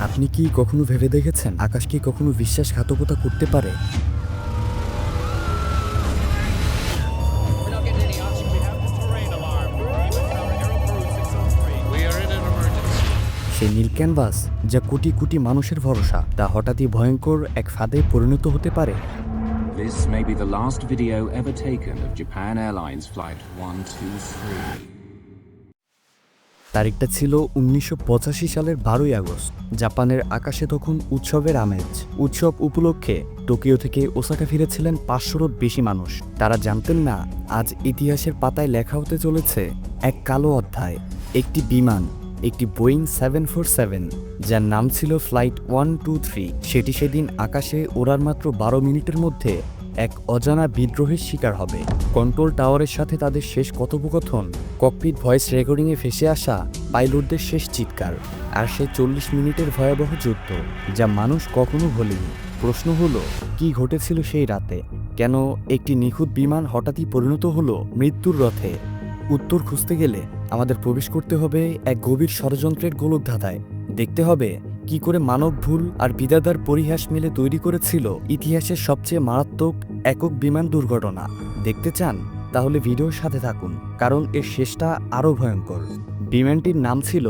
আপনি কি কখনো ভেবে দেখেছেন আকাশ কি কখনো বিশ্বাসঘাতকতা করতে পারে? সেই নীল ক্যানভাস, যা কোটি কোটি মানুষের ভরসা, তা হঠাৎই ভয়ঙ্কর এক ফাঁদে পরিণত হতে পারে। This may be the last video ever taken of Japan Airlines তারিখটা ছিল উনিশশো পঁচাশি সালের বারোই আগস্ট, জাপানের আকাশে তখন উৎসবের আমেজ। উৎসব উপলক্ষে টোকিও থেকে ওসাকা ফিরেছিলেন পাঁচশোরও বেশি মানুষ। তারা জানতেন না, আজ ইতিহাসের পাতায় লেখা হতে চলেছে এক কালো অধ্যায়, একটি বিমান, একটি বোয়িং সেভেন ফোর সেভেন, যার নাম ছিল ফ্লাইট ওয়ান টু থ্রি। সেটি সেদিন আকাশে ওড়ার মাত্র বারো মিনিটের মধ্যে এক অজানা বিদ্রোহের শিকার হবে। কন্ট্রোল টাওয়ারের সাথে তাদের শেষ কথোপকথন, ককপিট ভয়েস রেকর্ডিংয়ে ভেসে আসা পাইলটদের শেষ চিৎকার আর সে চল্লিশ মিনিটের ভয়াবহ যুদ্ধ, যা মানুষ কখনো ভোলেনি। প্রশ্ন হলো, কি ঘটেছিল সেই রাতে? কেন একটি নিখুঁত বিমান হঠাৎই পরিণত হলো মৃত্যুর রথে? উত্তর খুঁজতে গেলে আমাদের প্রবেশ করতে হবে এক গভীর ষড়যন্ত্রের গোলকধাঁধায়। দেখতে হবে কি করে মানব ভুল আর বিদাদার পরিহাস মিলে তৈরি করেছিল ইতিহাসের সবচেয়ে মারাত্মক একক বিমান দুর্ঘটনা। দেখতে চান? তাহলে ভিডিওর সাথে থাকুন, কারণ এর শেষটা আরও ভয়ঙ্কর। বিমানটির নাম ছিল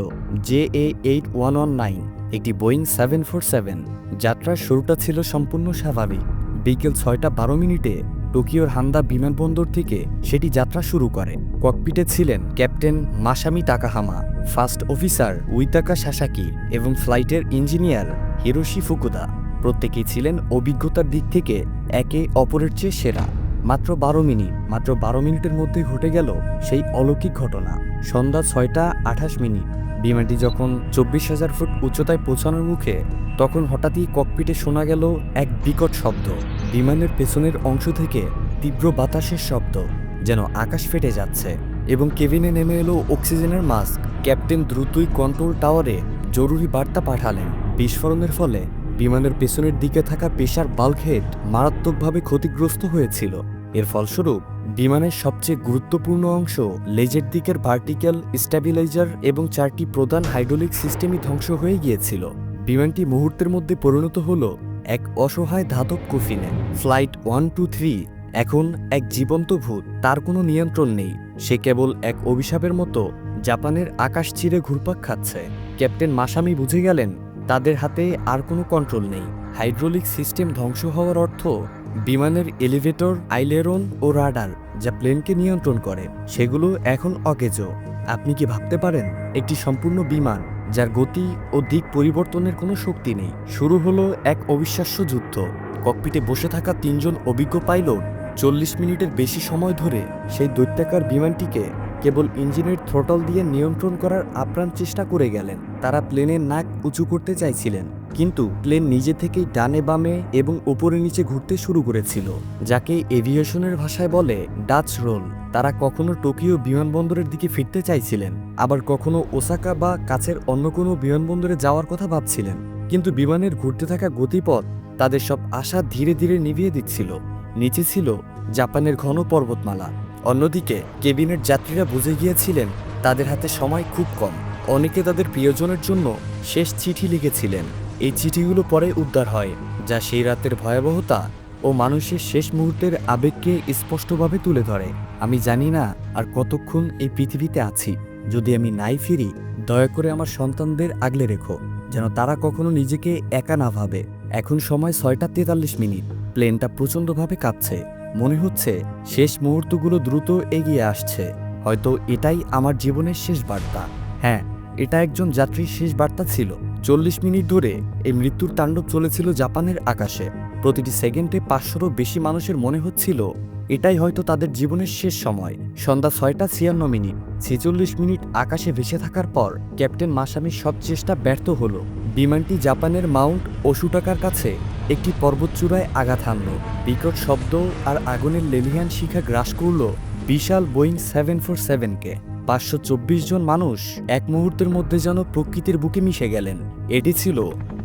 J A eight one one nine, একটি বোয়িং সেভেন ফোর সেভেন। যাত্রার শুরুটা ছিল সম্পূর্ণ স্বাভাবিক। বিকেল ছয়টা বারো মিনিটে টোকিওর হান্দা বিমানবন্দর থেকে সেটি যাত্রা শুরু করে। ককপিটে ছিলেন captain Masami Takahama first officer Yutaka Sasaki এবং ফ্লাইটের ইঞ্জিনিয়ার হিরোশি ফুকুদা। প্রত্যেকেই ছিলেন অভিজ্ঞতার দিক থেকে একে অপরের চেয়ে সেরা। মাত্র বারো মিনিট, মাত্র বারো মিনিটের মধ্যে ঘটে গেল সেই অলৌকিক ঘটনা। সন্ধ্যা ছয়টা আঠাশ মিনিট। বিমানটি যখন চব্বিশ হাজার ফুট উচ্চতায় পৌঁছানোর মুখে, তখন হঠাৎই ককপিটে শোনা গেল এক বিকট শব্দ। বিমানের পেছনের অংশ থেকে তীব্র বাতাসের শব্দ যেন আকাশ ফেটে যাচ্ছে এবং কেবিনে নেমে এলো অক্সিজেনের মাস্ক। ক্যাপ্টেন দ্রুতই কন্ট্রোল টাওয়ারে জরুরি বার্তা পাঠালেন। বিস্ফোরণের ফলে বিমানের পেছনের দিকে থাকা পেশার বাল্কহেড মারাত্মকভাবে ক্ষতিগ্রস্ত হয়েছিল। এর ফলস্বরূপ, বিমানের সবচেয়ে গুরুত্বপূর্ণ অংশ লেজের দিকের ভার্টিক্যাল স্ট্যাবিলাইজার এবং চারটি প্রধান হাইড্রোলিক সিস্টেমই ধ্বংস হয়ে গিয়েছিল। বিমানটি মুহূর্তের মধ্যে পরিণত হলো এক অসহায় ধাতব কফিনে। ফ্লাইট ওয়ান টু থ্রি এখন এক জীবন্ত ভূত। তার কোনো নিয়ন্ত্রণ নেই। সে কেবল এক অভিশাপের মতো জাপানের আকাশ চিরে ঘুরপাক খাচ্ছে। ক্যাপ্টেন মাসামি বুঝে গেলেন, তাদের হাতে আর কোনো কন্ট্রোল নেই। হাইড্রোলিক সিস্টেম ধ্বংস হওয়ার অর্থ বিমানের এলিভেটর আইলেরন ও রাডার যা প্লেনকে নিয়ন্ত্রণ করে, সেগুলো এখন অকেজো। আপনি কি ভাবতে পারেন, একটি সম্পূর্ণ বিমান যার গতি ও দিক পরিবর্তনের কোনো শক্তি নেই। শুরু হলো এক অবিশ্বাস্য যুদ্ধ। ককপিটে বসে থাকা তিনজন অভিজ্ঞ পাইলট চল্লিশ মিনিটের বেশি সময় ধরে সেই দৈত্যাকার বিমানটিকে কেবল ইঞ্জিনের থ্রোটল দিয়ে নিয়ন্ত্রণ করার আপ্রাণ চেষ্টা করে গেলেন। তারা প্লেনের নাক উঁচু করতে চাইছিলেন। কিন্তু প্লেন নিজে থেকেই ডানে বামে এবং উপরে নিচে ঘুরতে শুরু করেছিল, যাকে এভিয়েশনের ভাষায় বলে ডাচ রোল। তারা কখনো টোকিও বিমানবন্দরের দিকে ফিরতে চাইছিলেন, আবার কখনো ওসাকা বা কাছের অন্য কোনো বিমানবন্দরে যাওয়ার কথা ভাবছিলেন। কিন্তু বিমানের ঘুরতে থাকা গতিপথ তাদের সব আশা ধীরে ধীরে নিভিয়ে দিচ্ছিল। নিচে ছিল জাপানের ঘন পর্বতমালা। অন্যদিকে কেবিনের যাত্রীরা বুঝে গিয়েছিলেন তাদের হাতে সময় খুব কম। অনেকে তাদের প্রিয়জনের জন্য শেষ চিঠি লিখেছিলেন। এই চিঠিগুলো পরে উদ্ধার হয়, যা সেই রাতের ভয়াবহতা ও মানুষের শেষ মুহূর্তের আবেগকে স্পষ্টভাবে তুলে ধরে। আমি জানি না আর কতক্ষণ এই পৃথিবীতে আছি। যদি আমি নাই ফিরি, দয়া করে আমার সন্তানদের আগলে রেখো, যেন তারা কখনো নিজেকে একা না ভাবে। এখন সময় ছয়টা তেতাল্লিশ মিনিট। প্লেনটা প্রচণ্ডভাবে কাঁপছে। মনে হচ্ছে শেষ মুহূর্তগুলো দ্রুত এগিয়ে আসছে। হয়তো এটাই আমার জীবনের শেষ বার্তা। হ্যাঁ এটা একজন যাত্রীর শেষ বার্তা ছিল। চল্লিশ মিনিট ধরে এই মৃত্যুর তাণ্ডব চলেছিল জাপানের আকাশে। প্রতিটি সেকেন্ডে পাঁচশোরও বেশি মানুষের মনে হচ্ছিল, এটাই হয়তো তাদের জীবনের শেষ সময়। সন্ধ্যা ছয়টা ছিয়ান্ন মিনিট। ছেচল্লিশ মিনিট আকাশে ভেসে থাকার পর ক্যাপ্টেন মাসামির সব চেষ্টা ব্যর্থ হল। বিমানটি জাপানের মাউন্ট ওসুটাকার কাছে একটি পর্বতচূড়ায় আঘাত হানল। বিকট শব্দ আর আগুনের লেলিহান শিখা গ্রাস করল বিশাল বোয়িং সেভেন ফোর সেভেনকে। পাঁচশো চব্বিশ জন মানুষ এক মুহূর্তের মধ্যে যেন প্রকৃতির বুকে মিশে গেলেন। এটি ছিল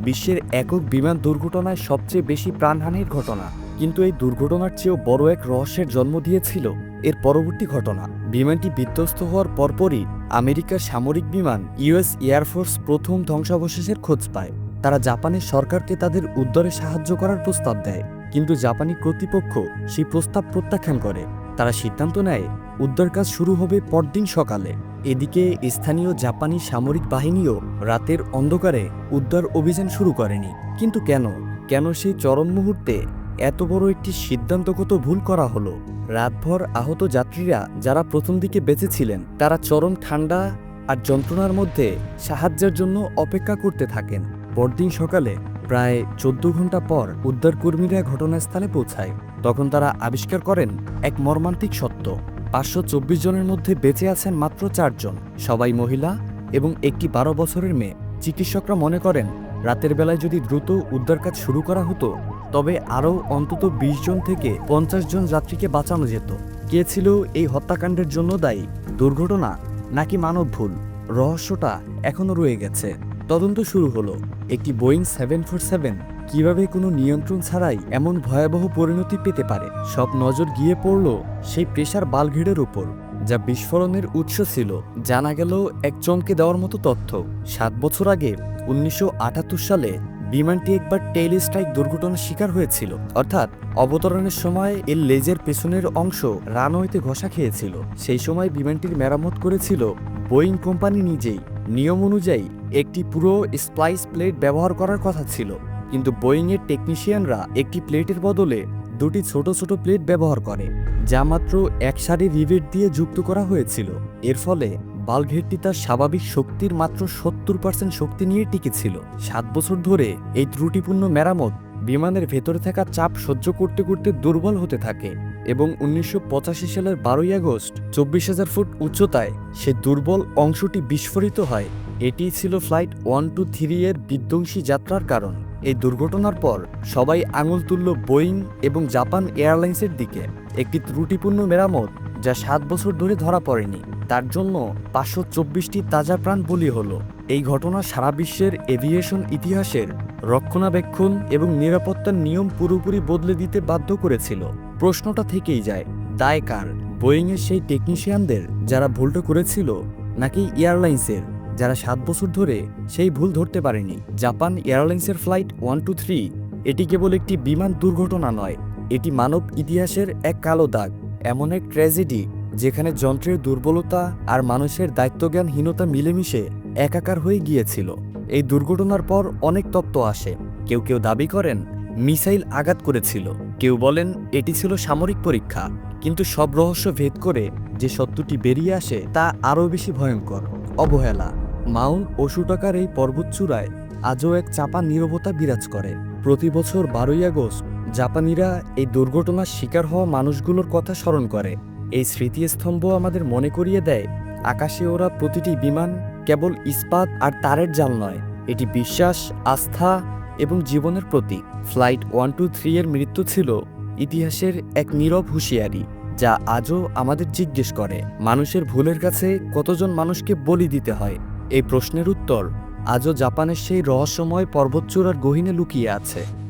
বিশ্বের একক বিমান দুর্ঘটনায় সবচেয়ে বেশি প্রাণহানির ঘটনা। কিন্তু এই দুর্ঘটনার চেয়েও বড় এক রহস্যের জন্ম দিয়েছিল এর পরবর্তী ঘটনা। বিমানটি বিধ্বস্ত হওয়ার পরপরই আমেরিকার সামরিক বিমান ইউএস এয়ারফোর্স প্রথম ধ্বংসাবশেষের খোঁজ পায়। তারা জাপানের সরকারকে তাদের উদ্ধারে সাহায্য করার প্রস্তাব দেয়। কিন্তু জাপানি কর্তৃপক্ষ সেই প্রস্তাব প্রত্যাখ্যান করে। তারা সিদ্ধান্ত নেয় উদ্ধার কাজ শুরু হবে পরদিন সকালে। এদিকে স্থানীয় জাপানি সামরিক বাহিনীও রাতের অন্ধকারে উদ্ধার অভিযান শুরু করেনি। কিন্তু কেন? কেন সেই চরম মুহূর্তে এত বড় একটি সিদ্ধান্তগত ভুল করা হলো? রাতভর আহত যাত্রীরা যারা প্রথম দিকে বেঁচে ছিলেন, তারা চরম ঠান্ডা আর যন্ত্রণার মধ্যে সাহায্যের জন্য অপেক্ষা করতে থাকেন। পরদিন সকালে প্রায় চোদ্দ ঘণ্টা পর উদ্ধারকর্মীরা ঘটনাস্থলে পৌঁছায়। তখন তারা আবিষ্কার করেন এক মর্মান্তিক সত্য। পাঁচশো চব্বিশ জনের মধ্যে বেঁচে আছেন মাত্র চারজন। সবাই মহিলা এবং একটি বারো বছরের মেয়ে। চিকিৎসকরা মনে করেন, রাতের বেলায় যদি দ্রুত উদ্ধার কাজ শুরু করা হতো, তবে আরও অন্তত বিশ জন থেকে পঞ্চাশ জন যাত্রীকে বাঁচানো যেত। কে ছিল এই হত্যাকাণ্ডের জন্য দায়ী? দুর্ঘটনা নাকি মানব ভুল? রহস্যটা এখনও রয়ে গেছে। তদন্ত শুরু হলো। একটি বোয়িং সেভেন ফোর সেভেন কীভাবে কোনো নিয়ন্ত্রণ ছাড়াই এমন ভয়াবহ পরিণতি পেতে পারে? সব নজর গিয়ে পড়ল সেই প্রেশার বালঘেড়ের উপর, যা বিস্ফোরণের উৎস ছিল। জানা গেল, এক চমকে দেওয়ার মতো তথ্য। সাত বছর আগে, উনিশশো আটাত্তর সালে, বিমানটি একবার টেইল স্ট্রাইক দুর্ঘটনার শিকার হয়েছিল। অর্থাৎ, অবতরণের সময় এর লেজের পেছনের অংশ রানওয়েতে ঘষা খেয়েছিল। সেই সময় বিমানটির মেরামত করেছিল বোয়িং কোম্পানি নিজেই। নিয়ম অনুযায়ী, একটি পুরো স্প্লাইস প্লেট ব্যবহার করার কথা ছিল। কিন্তু বোয়িংয়ের টেকনিশিয়ানরা একটি প্লেটের বদলে দুটি ছোট ছোট প্লেট ব্যবহার করে, যা মাত্র এক সারি রিভেট দিয়ে যুক্ত করা হয়েছিল। এর ফলে বালঘেরটি তার স্বাভাবিক শক্তির মাত্র সত্তর পার্সেন্ট শক্তি নিয়ে টিকেছিল। সাত বছর ধরে এই ত্রুটিপূর্ণ মেরামত বিমানের ভেতরে থাকা চাপ সহ্য করতে করতে দুর্বল হতে থাকে এবং উনিশশো পঁচাশি সালের বারোই আগস্ট চব্বিশ হাজার ফুট উচ্চতায় সে দুর্বল অংশটি বিস্ফোরিত হয়। এটিই ছিল ফ্লাইট ওয়ান টু থ্রি এর বিধ্বংসী যাত্রার কারণ। এই দুর্ঘটনার পর সবাই আঙুল তুলল বোয়িং এবং জাপান এয়ারলাইন্সের দিকে। একটি ত্রুটিপূর্ণ মেরামত যা সাত বছর ধরে ধরা পড়েনি। তার জন্য পাঁচশো চব্বিশটি তাজা প্রাণ বলি হলো। এই ঘটনা সারা বিশ্বের এভিয়েশন ইতিহাসের রক্ষণাবেক্ষণ এবং নিরাপত্তার নিয়ম পুরোপুরি বদলে দিতে বাধ্য করেছিল। প্রশ্নটা থেকেই যায়, দায় কার? বোয়িংয়ের সেই টেকনিশিয়ানদের যারা ভুলটা করেছিল নাকি এয়ারলাইন্সের? যারা সাত বছর ধরে সেই ভুল ধরতে পারেনি। জাপান এয়ারলাইন্সের ফ্লাইট ওয়ান টু থ্রি, এটি কেবল একটি বিমান দুর্ঘটনা নয়, এটি মানব ইতিহাসের এক কালো দাগ, এমন এক ট্র্যাজেডি যেখানে যন্ত্রের দুর্বলতা আর মানুষের দায়িত্বজ্ঞানহীনতা মিলেমিশে একাকার হয়ে গিয়েছিল। এই দুর্ঘটনার পর অনেক তত্ত্ব আসে। কেউ কেউ দাবি করেন, মিসাইল আঘাত করেছিল। কেউ বলেন, এটি ছিল সামরিক পরীক্ষা। কিন্তু সব রহস্য ভেদ করে যে সত্যটি বেরিয়ে আসে তা আরও বেশি ভয়ঙ্কর, অবহেলা। মাউন্ট অশুটাকার এই পর্বতচূড়ায় আজও এক চাপা নীরবতা বিরাজ করে। প্রতি বছর বারোই আগস্ট জাপানিরা এই দুর্ঘটনার শিকার হওয়া মানুষগুলোর কথা স্মরণ করে। এই স্মৃতিস্তম্ভ আমাদের মনে করিয়ে দেয়, আকাশে ওরা প্রতিটি বিমান কেবল ইস্পাত আর তারের জাল নয়, এটি বিশ্বাস, আস্থা এবং জীবনের প্রতীক। ফ্লাইট ওয়ান টু থ্রি এর মৃত্যু ছিল ইতিহাসের এক নীরব হুঁশিয়ারি, যা আজও আমাদের জিজ্ঞেস করে। মানুষের ভুলের কাছে কতজন মানুষকে বলি দিতে হয়? এই প্রশ্নের উত্তর আজও জাপানের সেই রহস্যময় পর্বতচূড়ার গহীনে লুকিয়ে আছে।